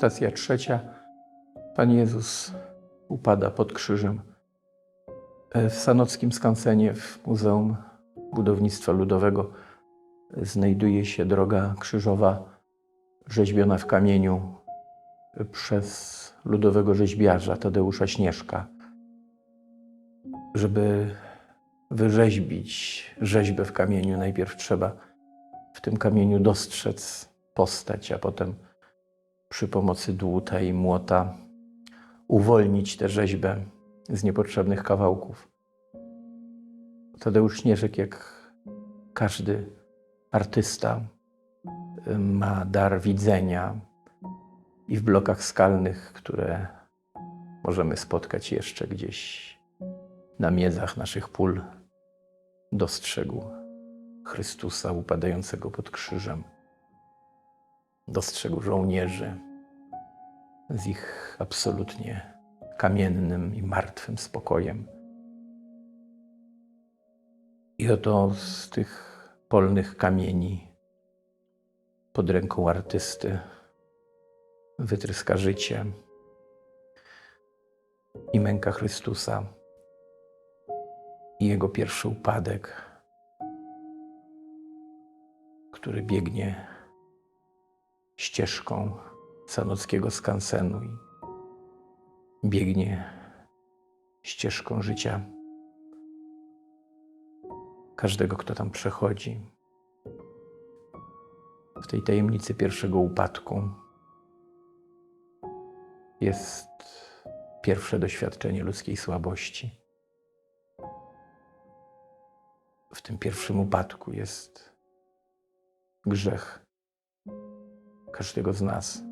Stacja trzecia. Pan Jezus upada pod krzyżem. E, W Sanockim Skansenie, w Muzeum Budownictwa Ludowego, znajduje się droga krzyżowa rzeźbiona w kamieniu przez ludowego rzeźbiarza Tadeusza Śnieżka. Żeby wyrzeźbić rzeźbę w kamieniu, najpierw trzeba w tym kamieniu dostrzec postać, a potem przy pomocy dłuta i młota uwolnić tę rzeźbę z niepotrzebnych kawałków. Tadeusz Śnieżek, jak każdy artysta, ma dar widzenia i w blokach skalnych, które możemy spotkać jeszcze gdzieś na miedzach naszych pól, dostrzegł Chrystusa upadającego pod krzyżem. Dostrzegł żołnierzy z ich absolutnie kamiennym i martwym spokojem. I oto z tych polnych kamieni pod ręką artysty wytryska życie i męka Chrystusa i jego pierwszy upadek, który biegnie ścieżką sanockiego skansenu i biegnie ścieżką życia każdego, kto tam przechodzi. W tej tajemnicy pierwszego upadku jest pierwsze doświadczenie ludzkiej słabości. W tym pierwszym upadku jest grzech każdego z nas.